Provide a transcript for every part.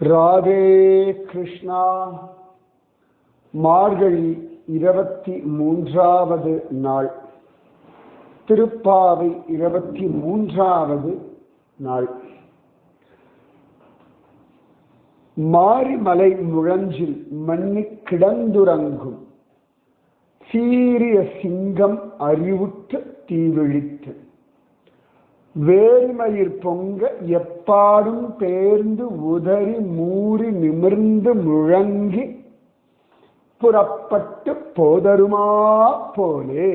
ராதே கிருஷ்ணா. மார்கழி இருபத்தி மூன்றாவது நாள். திருப்பாவை இருபத்தி மூன்றாவது நாள். மாரிமலை முழஞ்சில் மண்ணி கிடந்துறங்கும். சீரிய சிங்கம் அறிவுற்று தீவிழித்து. வேரிமயிர் பொங்க எப்பாடும் பேர்ந்து உதறி மூறி நிமிர்ந்து முழங்கி புறப்பட்டு போதருமா போலே.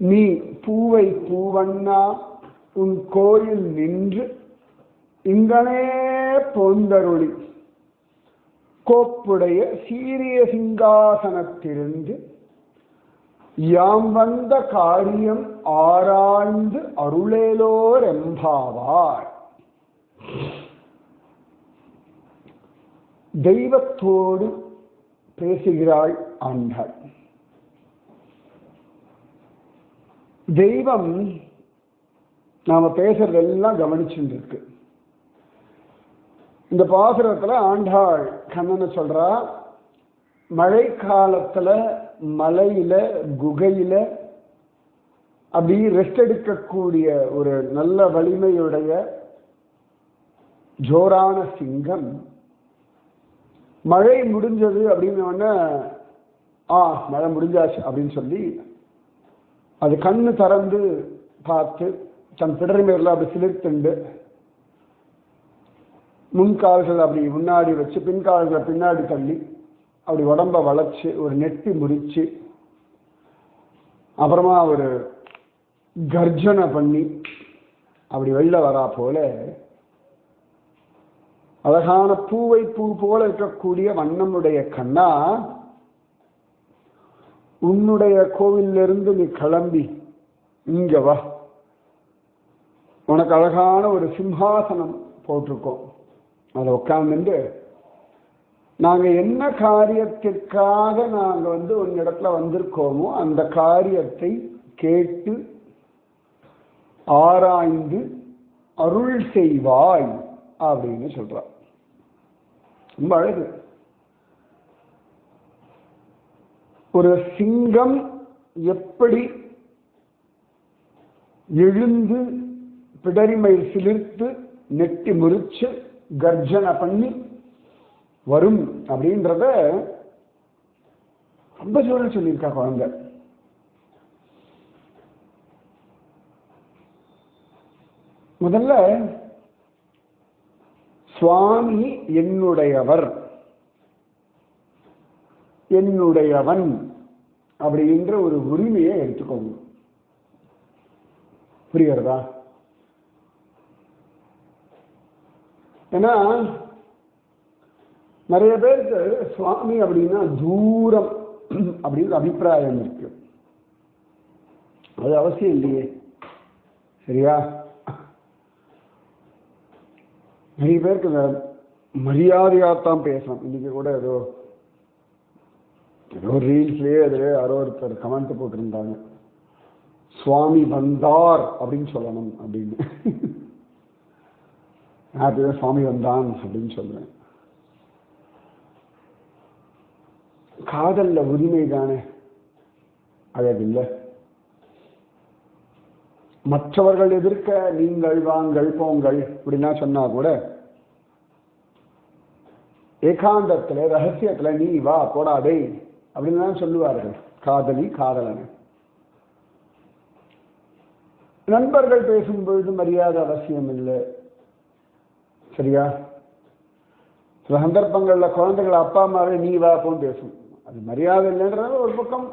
நீ பூவை பூவண்ணா உன் கோயில் நின்று இங்கனே போந்தருளி கோப்புடைய சீரிய சிங்காசனத்திலிருந்து யாம் வந்த காரியம் ஆராய்ந்து அருளேலோர் எம்பாவார். தெய்வத்தோடு பேசுகிறாள் ஆண்டாள் தெய்வம் நாம பேசுறதெல்லாம் கவனிச்சுட்டு இருக்கு இந்த பாசுரத்துல ஆண்டாள் கண்ணனை சொல்றா மழை காலத்துல மலையில குகையில அப்படி ரெஸ்ட் எடுக்கக்கூடிய ஒரு நல்ல வலிமையுடைய ஜோரான சிங்கம். மழை முடிஞ்சது அப்படின்னு உடனே ஆ மழை முடிஞ்சாச்சு அப்படின்னு சொல்லி அது கண்ணு திறந்து பார்த்து தன் பிடரிமையில் அப்படி சிலிர்த்துண்டு முன்கால்கள் அப்படி முன்னாடி வச்சு பின்கால்களை பின்னாடி தள்ளி அப்படி உடம்ப வளைச்சு ஒரு நெட்டி முறிச்சு அப்புறமா ஒரு கர்ஜனை பண்ணி அப்படி வெளில வரா போல அழகான பூவை பூ போல இருக்கக்கூடிய வண்ணமுடைய கண்ணா உன்னுடைய கோவிலிருந்து நீ கிளம்பி இங்க வா. உனக்கு அழகான ஒரு சிம்ஹாசனம் போட்டிருக்கோம். அதில் உட்கார்ந்துட்டு நாங்கள் என்ன காரியத்திற்காக நாங்கள் வந்து ஒரு இடத்துல வந்திருக்கோமோ அந்த காரியத்தை கேட்டு ஆராய்ந்து அருள் செய்வாய் அப்படின்னு சொல்றார் ரொம்ப அழகு. ஒரு சிங்கம் எப்படி எழுந்து பிடரிமை சிலிர்த்து நெட்டி முறிச்சு கர்ஜனை பண்ணி வரும் அப்படின்றத ரொம்ப சூழல் சொல்லியிருக்கா குழந்தை. முதல்ல சுவாமி என்னுடையவர் என்னுடையவன் அப்படின்ற ஒரு உரிமையை எடுத்துக்கோங்க. புரியுறதா ஏன்னா நிறைய பேருக்கு சுவாமி அப்படின்னா தூரம் அப்படின்ற அபிப்பிராயம் இருக்கு. அது அவசியம் இல்லையே. சரியா? நிறைய பேருக்கு இந்த மரியாதையாத்தான் பேசணும். இன்னைக்கு கூட ஏதோ ஏதோ ரீல்ஸ்லயே அது யாரோ ஒருத்தர் கமெண்ட் போட்டிருந்தாங்க. சுவாமி வந்தார் அப்படின்னு சொல்லணும் அப்படின்னு. நான் சுவாமி வந்தான் அப்படின்னு சொல்றேன். காதல்ல உரிமை தானே? அழகில்லை மற்றவர்கள் எதிர்க்க நீங்கள் வாங்கள் போங்கள் அப்படின்னா சொன்னா கூட ஏகாந்தத்துல ரகசியத்துல நீ வா போடாதே அப்படின்னு தான் சொல்லுவார்கள். காதலி காதலன். நண்பர்கள் பேசும்பொழுது மரியாதை அவசியம் இல்லை. சரியா? சில சந்தர்ப்பங்கள்ல குழந்தைகள் அப்பா அம்மாவே நீ வா போன்னு பேசும். அது மரியாதை இல்லைன்றத ஒரு பக்கம்.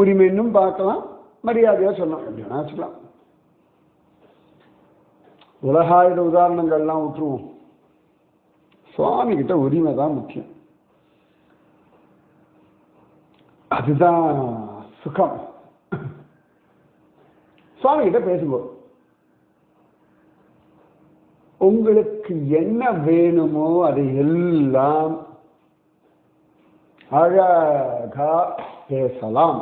உரிமைன்னும் பார்க்கலாம். மரியாதையாக சொல்லலாம். எப்படி வேணா வச்சுக்கலாம் உலகாயுத உதாரணங்கள்லாம் விட்டுருவோம் சுவாமி கிட்ட உரிமை தான் முக்கியம். அதுதான் சுகம். சுவாமி கிட்ட பேசும்போது உங்களுக்கு என்ன வேணுமோ அதை எல்லாம் அழகா பேசலாம்.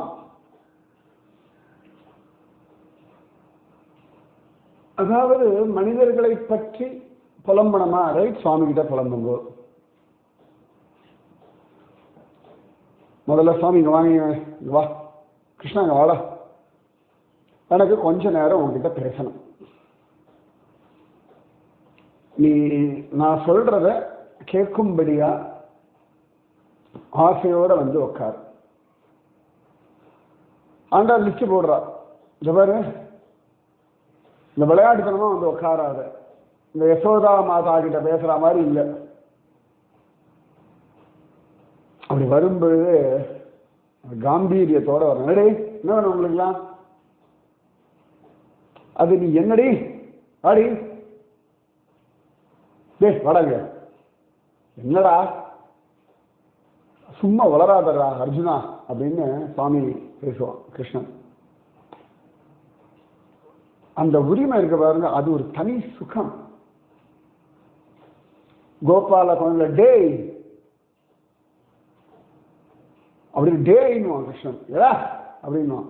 அதாவது மனிதர்களை பற்றி புலம்பணுமா ரைட் சுவாமி கிட்ட புலம்புங்க. முதல்ல சுவாமி இங்க வாங்க இங்க வா. கிருஷ்ணா இங்க வாடா. எனக்கு கொஞ்ச நேரம் உங்ககிட்ட பேசணும். நீ நான் சொல்றத கேட்கும்படியா ஆசையோட வந்து உட்கார் ஆண்டா லிஸ்ட் போடுறா. இந்த பாரு. இந்த விளையாட்டுத்தனமா வந்து உட்காராத இந்த யசோதா மாதா கிட்ட பேசுற மாதிரி இல்லை. அப்படி வரும்பொழுது காம்பீரியத்தோட வரும் என்னடி? என்ன வேணும் உங்களுக்குலாம் அது நீ என்னடி? வாடி. டே வாடாங்க என்னடா? சும்மா வளராதரா அர்ஜுனா அப்படின்னு சுவாமி பேசுவான் கிருஷ்ணன். அந்த உரிமை இருக்க பாருங்க அது ஒரு தனி சுகம். கோபால குழந்தை டேய்! அப்படின்னு டேய்னுவான் கிருஷ்ணன். ஏதா அப்படின்னுவான்.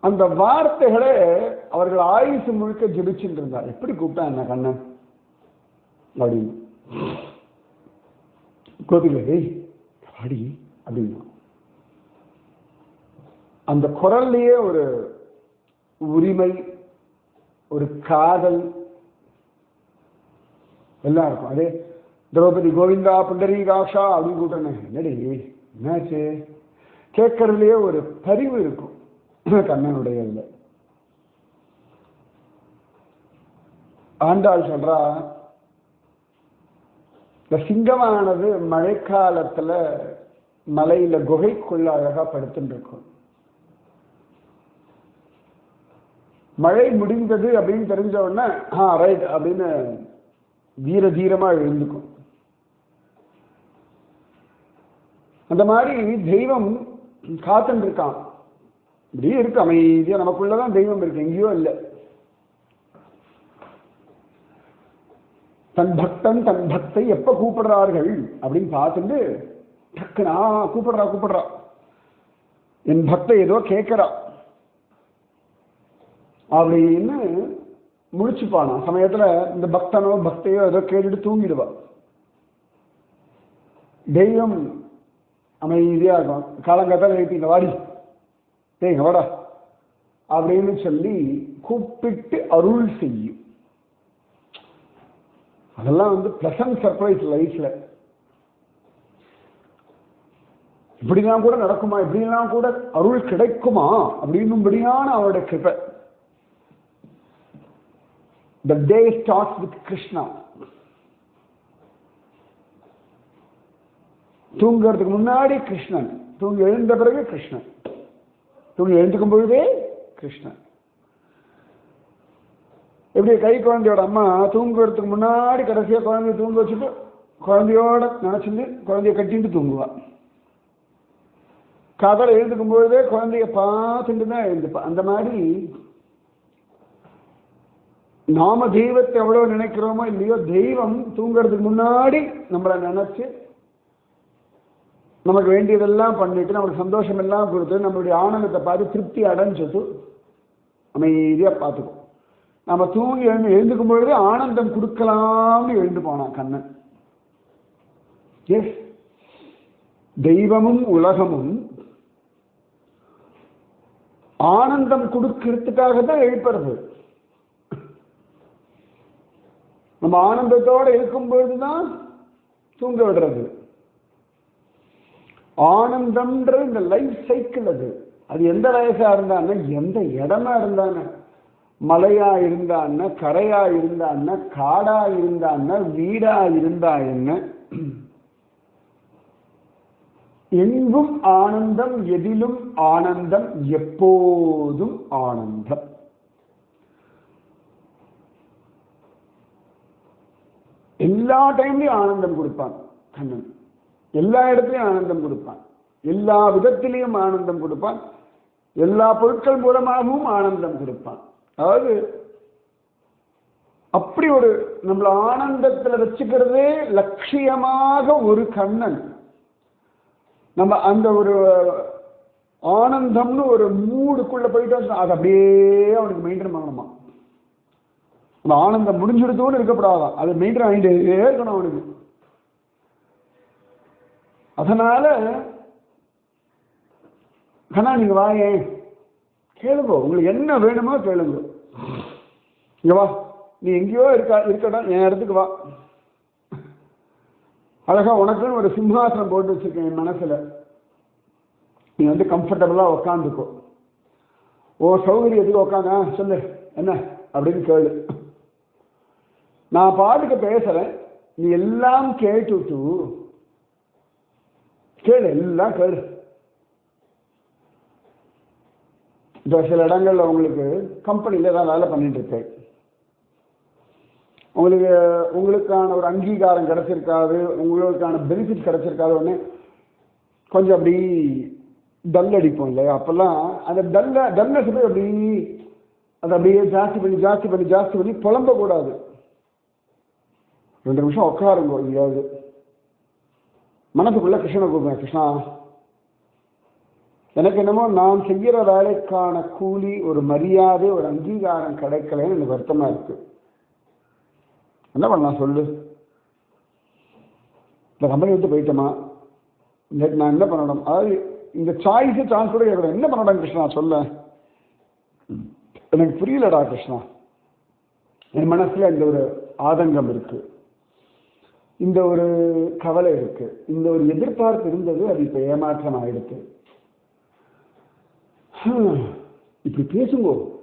அந்த வார்த்தைகளே அவர்கள் ஆயுசு முழுக்க ஜெபிச்சுட்டு இருந்தார். எப்படி கூப்பிட்டா என்ன கண்ணன்? அப்படின்னு. கோபில பாடி அப்படின்னு அந்த குரல்லையே ஒரு உரிமை ஒரு காதல் எல்லாம் இருக்கும். அதே திரௌபதி கோவிந்தா புண்டரீகாஷா அப்படின்னு கூப்பிட்டேனே என்னடி என்னாச்சு? கேட்கறதுலயே ஒரு பரிவு இருக்கும். கண்ணனுடைய இதுல. ஆண்டாள் சொல்றா இந்த சிங்கமானது மழைக்காலத்தில் மலையில் குகைக்குள்ள அழகாக படுத்துட்டு மழை முடிந்தது அப்படின்னு தெரிஞ்ச உடனே ஆ ரைட் அப்படின்னு வீர தீரமாக எழுந்துக்கும். அந்த மாதிரி தெய்வம் காத்துட்டு இருக்கான் இப்படியே இருக்கு அமைதியாக நமக்குள்ளதான் தெய்வம் இருக்கு எங்கேயோ இல்லை. தன் பக்தன் தன் பக்தை எப்ப கூப்பிடுறார்கள் அப்படின்னு பார்த்துட்டு டக்குனா கூப்பிடுறா கூப்பிடுறா. என் பக்தை ஏதோ கேட்குறா. அப்படின்னு முழிச்சுப்பானா. சமயத்துல இந்த பக்தனோ பக்தையோ ஏதோ கேட்டுட்டு தூங்கிடுவா. தெய்வம் அமைதியா இருக்கும். காலங்காத்தால எழுப்பி இந்த வாடி. தேங்க வாடா. அப்படின்னு சொல்லி கூப்பிட்டு அருள் செய்யும். அதெல்லாம் வந்து பிளசன்ட் சர்ப்ரைஸ் லைஃப்ல இப்படிலாம் கூட நடக்குமா? இப்படிலாம் கூட அருள் கிடைக்குமா? அப்படின்னும்படியான அவருடைய கிருப்பை the day starts with Krishna தூங்குறதுக்கு முன்னாடி கிருஷ்ணன் தூங்கி எழுந்த பிறகு கிருஷ்ணன் தூங்கி எழுந்துக்கும் பொழுதே கிருஷ்ணன் எப்படி கை குழந்தையோட அம்மா தூங்குறதுக்கு முன்னாடி கடைசியாக குழந்தைய தூங்க வச்சுட்டு குழந்தையோட நினச்சிட்டு குழந்தைய கட்டிட்டு தூங்குவா. காதல எழுந்துக்கும் பொழுதே குழந்தைய பார்த்துட்டு தான் எழுந்துப்பா. அந்த மாதிரி நாம தெய்வத்தை எவ்வளோ நினைக்கிறோமோ இல்லையோ தெய்வம் தூங்குறதுக்கு முன்னாடி நம்மளை நினச்சி நமக்கு வேண்டியதெல்லாம் பண்ணிட்டு நமக்கு சந்தோஷம் எல்லாம் கொடுத்து நம்மளுடைய ஆனந்தத்தை பார்த்து திருப்தி அடைஞ்சது அமைதியாக பார்த்துக்கும். நம்ம தூங்கி எழுந்து எழுந்துக்கும் பொழுது ஆனந்தம் கொடுக்கலாம்னு எழுந்து போனான் கண்ணன். எஸ் தெய்வமும் உலகமும் ஆனந்தம் கொடுக்கறதுக்காக தான் எழுப்புறது. நம்ம ஆனந்தத்தோட இருக்கும் பொழுதுதான் தூங்க விடுறது. ஆனந்தம்ன்ற இந்த லைஃப் சைக்கிள் அது. அது எந்த வயசா இருந்தாங்க எந்த இடமா இருந்தானே மலையா இருந்தான்னு கரையா இருந்தான்னு காடா இருந்தான்னு வீடா இருந்தா என்ன? எங்கும் ஆனந்தம் எதிலும் ஆனந்தம் எப்போதும் ஆனந்தம். எல்லா டைம்லயும் ஆனந்தம் கொடுப்பான் கண்ணன். எல்லா இடத்துலையும் ஆனந்தம் கொடுப்பான். எல்லா விதத்திலையும் ஆனந்தம் கொடுப்பான். எல்லா பொருட்கள் மூலமாகவும் ஆனந்தம் கொடுப்பான். அதாவது அப்படி ஒரு நம்மள ஆனந்தத்துல வச்சுக்கிறதே லட்சியமாக ஒரு கண்ணன். நம்ம அந்த ஒரு ஆனந்தம்னு ஒரு மூடுக்குள்ள போயிட்டோம் அது அப்படியே அவனுக்கு மெயின்டைன் பண்ணணுமா? அந்த ஆனந்தம் முடிஞ்சிடுத்தோடு இருக்கப்படாதான் அது மெயின்டைன் ஆகிட்டே இருக்கணும் அவனுக்கு. அதனால கண்ணா நீங்க வாயேன். கேளுங்க உங்களுக்கு என்ன வேணுமோ கேளுங்க. இங்கே வா. நீ எங்கேயோ இருக்கா இருக்கட்டும் என் இடத்துக்கு வா. அழகா உனக்குன்னு ஒரு சிம்ஹாசனம் போட்டு வச்சுருக்கேன் என் மனசில். நீ வந்து கம்ஃபர்டபுளாக உக்காந்துக்கோ. ஓ சௌகரியத்துக்கு உட்காந்தா சொல்லு என்ன? அப்படின்னு கேளு. நான் பாட்டுக்கு பேசுகிறேன் நீ எல்லாம் கேட்டுட்டு கேளு எல்லாம் கேளு. இப்போ சில இடங்கள்ல உங்களுக்கு கம்பெனியில் தான் வேலை பண்ணிட்டு உங்களுக்கு உங்களுக்கான ஒரு அங்கீகாரம் கிடச்சிருக்காது உங்களுக்கான பெனிஃபிட் கிடச்சிருக்காது ஒன்று கொஞ்சம் அப்படி டல் அடிப்போம் இல்லையா? அப்போல்லாம் அந்த டல்ல டல்னஸ் போய் அப்படி அதை அப்படியே ஜாஸ்தி பண்ணி ஜாஸ்தி பண்ணி ஜாஸ்தி பண்ணி புலம்பக்கூடாது. ரெண்டு நிமிஷம் உட்காருங்க எங்கேயாவது மனசுக்குள்ளே கிருஷ்ணனை கூப்பிடுங்க கிருஷ்ணா. எனக்கு என்னமோ நான் செய்கிற வேலைக்கான கூலி ஒரு மரியாதை ஒரு அங்கீகாரம் கிடைக்கலன்னு எனக்கு வருத்தமா இருக்கு. என்ன பண்ணலாம் சொல்லு? இந்த கம்பெனி விட்டு போயிட்டோமா? இன்னைக்கு நான் என்ன பண்ணணும்? அதாவது இந்த சாய்ஸு சான்ஸ் கூட கேட்கணும் என்ன பண்ணணும் கிருஷ்ணா? சொல்ல. எனக்கு புரியலடா கிருஷ்ணா. என் மனசுல இந்த ஒரு ஆதங்கம் இருக்கு. இந்த ஒரு கவலை இருக்கு. இந்த ஒரு எதிர்பார்ப்பு இருந்தது அது இப்ப ஏமாற்றம் ஆயிடுச்சு இப்படி பேசுங்கோ.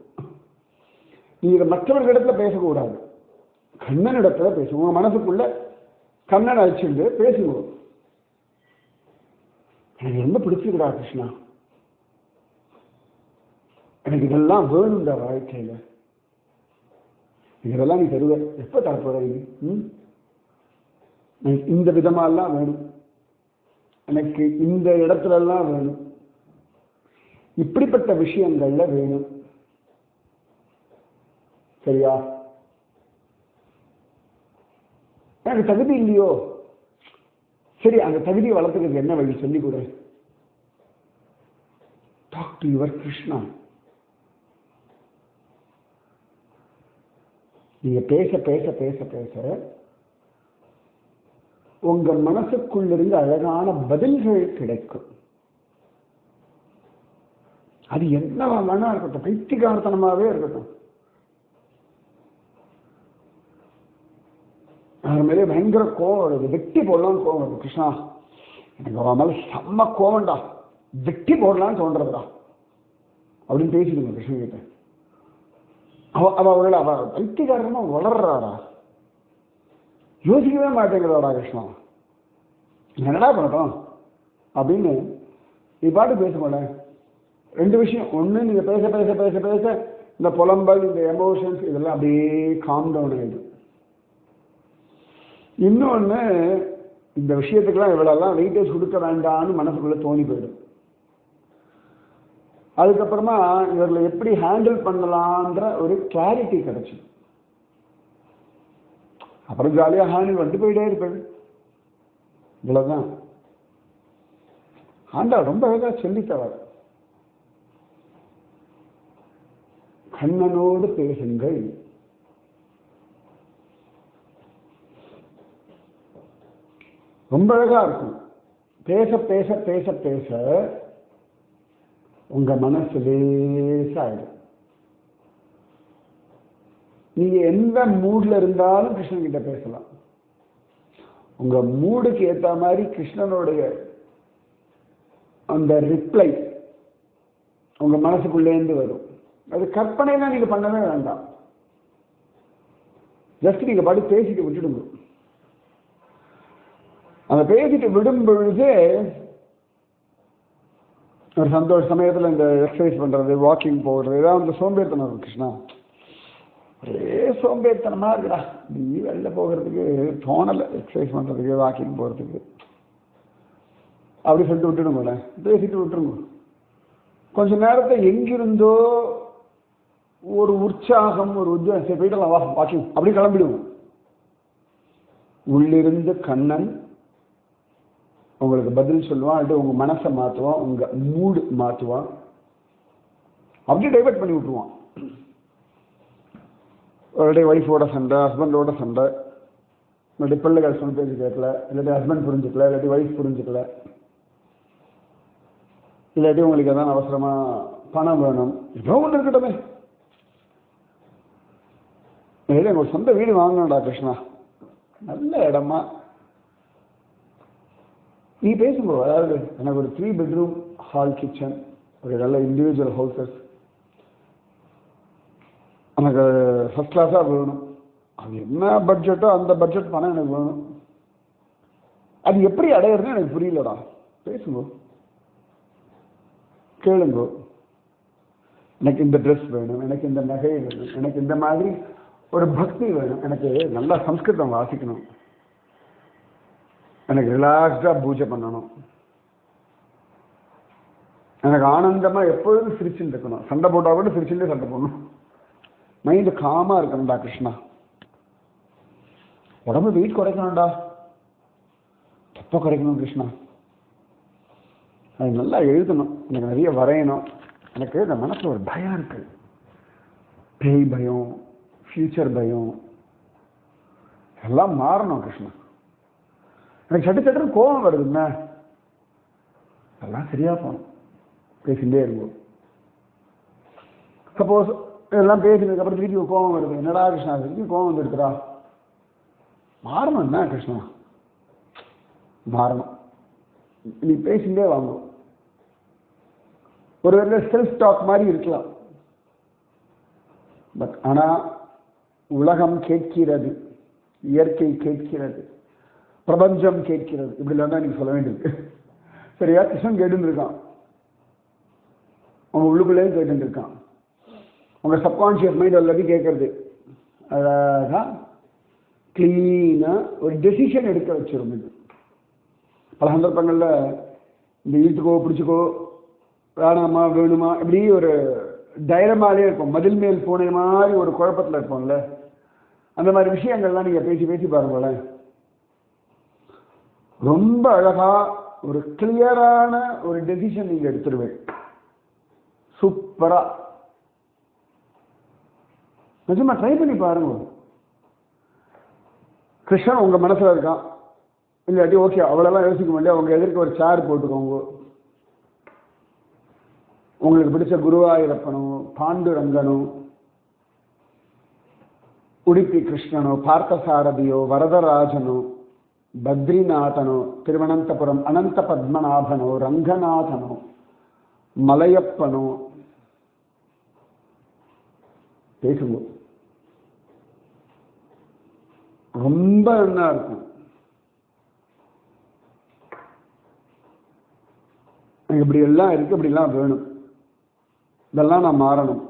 நீங்க மற்றவர்களிடத்துல பேசக்கூடாது. கண்ணன் இடத்துல பேசுங்க. உங்கள் மனசுக்குள்ள கண்ணன் அழைச்சிட்டு பேசுங்க. எனக்கு ரொம்ப பிடிச்சிருக்கா கிருஷ்ணா. எனக்கு இதெல்லாம் வேணும்டா வாழ்க்கையில. இதெல்லாம் நீ தருவ. எப்ப தரப்போற இது? ம்? எனக்கு இந்த விதமாலாம் வேணும். எனக்கு இந்த இடத்துல எல்லாம் வேணும். இப்படிப்பட்ட விஷயங்கள்ல வேணும். சரியா? எனக்கு தகுதி இல்லையோ? சரி அந்த தகுதியை வளர்த்துக்கிறது என்ன வழி? சொல்லி கொடு. டாக் டு யுவர் கிருஷ்ணா நீங்க பேச பேச பேச பேச உங்க மனசுக்குள்ளிருந்து அழகான பதில்கள் கிடைக்கும். அது என்ன வேணா இருக்கட்டும். பைத்தியகாரத்தனமாவே இருக்கட்டும். அது மேலே பயங்கர கோவம் வருது. வெட்டி போடலாம்னு கோவம் வருது. கிருஷ்ணா எனக்கு அவன் செம்ம கோவம்டா வெட்டி போடலாம்னு தோன்றதுடா. அப்படின்னு பேசிடுங்க கிருஷ்ணகிட்ட அவ அவ அவர்கள் அவ பைத்தியகாரமா வளர்றாடா. யோசிக்கவே மாட்டேங்கிறாடா கிருஷ்ணா. என்னடா பண்ணட்டும் அப்படின்னு நீ பாட்டு பேச மாட்டேன் ரெண்டு விஷயம். ஒன்று நீங்கள் பேச பேச பேச பேச இந்த புலம்பல் இந்த எமோஷன்ஸ் இதெல்லாம் அப்படியே காம் டவுன் ஆகிடும் இன்னொன்று இந்த விஷயத்துக்கெல்லாம் இவ்வளோலாம் வெயிட்டேஜ் கொடுக்க வேண்டாம்னு மனசுக்குள்ளே தோணி போயிடும். அதுக்கப்புறமா இவர்களை எப்படி ஹேண்டில் பண்ணலான்ற ஒரு கிளாரிட்டி கிடைச்சிடும். அப்புறம் ஜாலியாக ஹேண்டில் பண்ணிட்டு போயிட்டே இருப்பேன். இவ்வளோதான் ஆண்டா ரொம்ப அழகாக சொல்லித்தவர். கண்ணனோடு பேசுங்கள். ரொம்ப அழகா இருக்கும். பேச பேச பேச பேச உங்க மனசு லேசாயிடும். நீங்க எந்த மூட்ல இருந்தாலும் கிருஷ்ணன் கிட்ட பேசலாம். உங்க மூடுக்கு ஏத்த மாதிரி கிருஷ்ணனுடைய அந்த ரிப்ளை உங்க மனசுக்குள்ளேருந்து வரும். அது கற்பனைலாம் நீங்க பண்ணவே வேண்டாம். ஜஸ்ட் நீங்க பாட்டு பேசிட்டு விட்டுடுங்க. அந்த பேசிட்டு விடும் பொழுது ஒரு சந்தோஷ சமயத்துல இந்த எக்ஸசைஸ் பண்றது வாக்கிங் போகிறது இதான் அந்த சோம்பேறித்தனம் இருக்கும் கிருஷ்ணா. ஒரே சோம்பேறித்தனமா இருக்குடா. நீ வெளில போகிறதுக்கு தோணலை. எக்ஸசைஸ் பண்றதுக்கு வாக்கிங் போறதுக்கு. அப்படி சொல்லிட்டு விட்டுடுங்க பேசிட்டு விட்டுருங்க. கொஞ்ச நேரத்தை எங்கிருந்தோ ஒரு உற்சாகம் ஒரு உத்வேகம். சரி போயிடலாம் வா வாக்கிங் அப்படி கிளம்பிடுவோம். உள்ளிருந்த கண்ணன் உங்களுக்கு பதில் சொல்லுவான் அல்லது உங்க மனசை மாற்றுவான் உங்க மூடு மாற்றுவான் அப்படியே டைவர்ட் பண்ணி விட்டுருவான். ஒருடைய ஒய்ஃபோட சண்டை ஹஸ்பண்டோட சண்டை. இல்லாட்டி பிள்ளைகள் சொன்ன பேச்சு கேட்கல இல்லாட்டி ஹஸ்பண்ட் புரிஞ்சுக்கல இல்லாட்டி ஒய்ஃப் புரிஞ்சுக்கல. இல்லாட்டி உங்களுக்கு எதாவது அவசரமா பணம் வேணும். ஏதோ ஒன்று இருக்கட்டுமே. இல்லை எங்கள் சொந்த வீடு வாங்கணும்டா கிருஷ்ணா. நல்ல இடமா. நீ பேசும்போது அதாவது எனக்கு ஒரு த்ரீ பெட்ரூம் ஹால் கிச்சன் ஒரு நல்ல இண்டிவிஜுவல் ஹவுசஸ் எனக்கு ஃபஸ்ட் கிளாஸாக வேணும். அது என்ன பட்ஜெட்டோ அந்த பட்ஜெட் பணம் எனக்கு வேணும். அது எப்படி அடையிறதுன்னு எனக்கு புரியலடா. பேசுங்கோ. கேளுங்கோ. எனக்கு இந்த ட்ரெஸ் வேணும் எனக்கு இந்த நகை வேணும் எனக்கு இந்த மாதிரி ஒரு பக்தி வேணும். எனக்கு நல்லா சம்ஸ்கிருதம் வாசிக்கணும். எனக்கு ரிலாக்ஸ்டாக பூஜை பண்ணணும். எனக்கு ஆனந்தமாக எப்பொழுதும் சிரிச்சுட்டு இருக்கணும். சண்டை போட்டால் கூட சிரிச்சுட்டு சண்டை போடணும். மைண்டு காமா இருக்கணும்டா கிருஷ்ணா. உடம்பு வெயிட் குறைக்கணும்டா. தப்பாக குறைக்கணும் கிருஷ்ணா. அது நல்லா எழுதணும். எனக்கு நிறைய வரையணும். எனக்கு இந்த மனசில் ஒரு பயம் இருக்குது பேய் பயம் ஃபியூச்சர் பயம். எல்லாம் மாறணும் கிருஷ்ணா. எனக்கு சட்டு சட்டுன்னு கோபம் வருதுங்க அதெல்லாம் சரியா போகணும். பேசிகிட்டே இருக்கும் சப்போஸ் இதெல்லாம் பேசினதுக்கப்புறம் திருப்பி கோபம் வருது. என்னடா கிருஷ்ணா திருப்பி கோபம் வந்துருக்குறா மாறணும் என்ன கிருஷ்ணா? மாறணும். நீ பேசிகிட்டே வாங்கும் ஒரு வேளை செல்ஃப் டாக் மாதிரி இருக்கலாம். பட் ஆனால் உலகம் கேட்கிறது. இயற்கை கேட்கிறது. பிரபஞ்சம் கேட்கிறது. இப்படிலாம் தான் நீங்க சொல்ல வேண்டியிருக்கு சரியா? கிருஷ்ணன் கேட்டு இருக்கான் உள்ளுக்குள்ளே உள்ளுக்குள்ளேயும் கேட்டு இருக்கான் உங்க சப்கான்ஷியஸ் மைண்ட் எல்லாத்தையும் கேட்கறது. அழகா கிளீனாக ஒரு டெசிஷன் எடுக்க வச்சிடும் இது பல சந்தர்ப்பங்களில் இந்த இழுத்துக்கோ பிடிச்சிக்கோ வேணாமா வேணுமா இப்படி ஒரு தைரமாலே இருக்கும் மதில் மேல் போன மாதிரி ஒரு குழப்பத்தில் இருப்போம்ல. அந்த மாதிரி விஷயங்கள்லாம் நீங்கள் பேசி பேசி பாருங்களேன். ரொம்ப அழகா ஒரு கிளியரான ஒரு டெசிஷன் நீங்கள் எடுத்துருவேன். சூப்பரா. நிஜமா ட்ரை பண்ணி பாருங்க. கிருஷ்ணன் உங்க மனசுல இருக்கான். இல்லாட்டி ஓகே அவ்வளோலாம் யோசிக்க முடியாது உங்க எதிர்க்க ஒரு சேர் போட்டுக்கோங்க. உங்களுக்கு பிடிச்ச குருவாயிரப்பனும் பாண்டு ரங்கனும் உடுப்பி கிருஷ்ணனோ பார்த்தசாரதியோ வரதராஜனோ பத்ரிநாதனோ திருவனந்தபுரம் அனந்த பத்மநாபனோ ரங்கநாதனோ மலையப்பனோ பேசுங்க ரொம்ப நல்லா இருக்கும் எனக்கு இப்படி எல்லாம் இருக்கு இப்படிலாம் வேணும் இதெல்லாம் நான் மாறணும்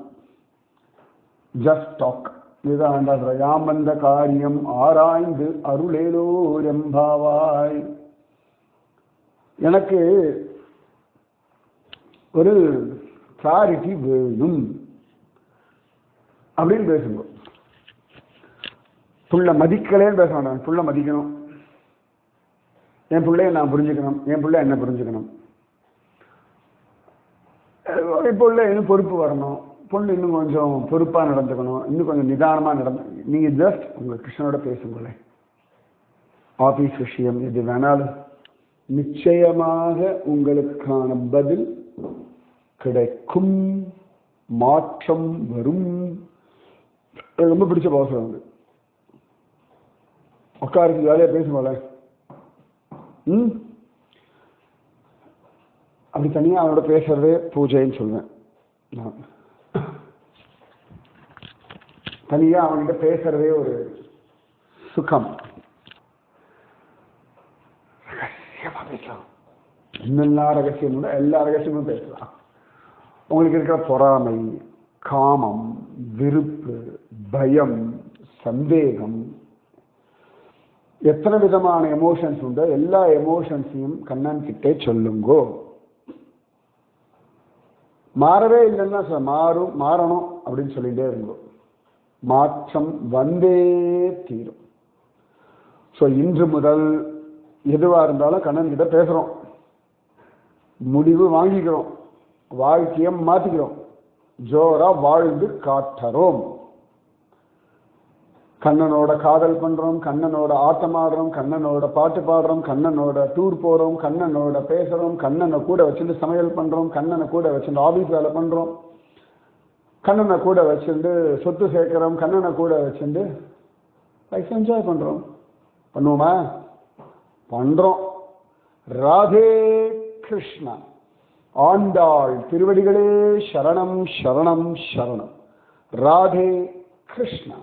ஜஸ்ட் டாக் இதுதான் ஆண்டாடுற யாமந்த காரியம் ஆராய்ந்து அருளேலோ ரெம்பாவாய் எனக்கு ஒரு கிளாரிட்டி வேணும் அப்படின்னு பேசுங்க. புள்ள மதிக்கலேன்னு பேச வேண்டாம் புள்ள மதிக்கணும். என் பிள்ளைய நான் புரிஞ்சுக்கணும். என் பிள்ளை என்ன புரிஞ்சுக்கணும். இப்போ உள்ள இன்னும் பொறுப்பு வரணும். பொண்ணு இன்னும் கொஞ்சம் பொறுப்பாக நடந்துக்கணும் இன்னும் கொஞ்சம் நிதானமாக நடந்து நீங்கள் ஜஸ்ட் உங்கள் கிருஷ்ணனோட பேசுங்களேன் ஆஃபீஸ் விஷயம் எது வேணாலும் நிச்சயமாக உங்களுக்கான பதில் கிடைக்கும் மாற்றம் வரும். எனக்கு ரொம்ப பிடிச்ச பாசம் வந்து உட்காருக்கு வேலையாக பேசுங்களேன் ம்? அப்படி தனியாக அவனோட பேசுறதே பூஜைன்னு சொல்லுவேன் நான். தனியாக அவன்கிட்ட பேசுறதே ஒரு சுகம். ரகசியமாக பேசலாம். என்னெல்லாம் ரகசியம் எல்லா ரகசியமும் பேசலாம். உங்களுக்கு இருக்கிற பொறாமை காமம் விருப்பு பயம் சந்தேகம் எத்தனை விதமான எமோஷன்ஸ் உண்டோ எல்லா எமோஷன்ஸையும் கண்ணன் கிட்டே சொல்லுங்கோ. மாறவே இல்லைன்னா சார் மாறும் மாறணும் அப்படின்னு சொல்லிட்டே இருந்தோம் மாற்றம் வந்தே தீரும். ஸோ இன்று முதல் எதுவாக இருந்தாலும் கண்ணன் கிட்ட பேசுகிறோம் முடிவு வாங்கிக்கிறோம். வாழ்க்கையை மாற்றிக்கிறோம் ஜோரா வாழ்ந்து காட்டுறோம் கண்ணனோட காதல் பண்றோம் கண்ணனோட ஆட்டம் ஆடுறோம் கண்ணனோட பாட்டு பாடுறோம் கண்ணனோட டூர் போறோம் கண்ணனோட பேசுறோம் கண்ணனை கூட வச்சுட்டு சமையல் பண்றோம் கண்ணனை கூட வச்சுட்டு ஆபீஸ் வேலை பண்றோம். கண்ணனை கூட வச்சுட்டு சொத்து சேர்க்குறோம் கண்ணனை கூட வச்சுட்டு லைஃப் என்ஜாய் பண்ணுறோம் பண்ணுவோமா? பண்ணுறோம் ராதே கிருஷ்ணா. ஆண்டாள் திருவடிகளே சரணம் சரணம் சரணம். ராதே கிருஷ்ணா.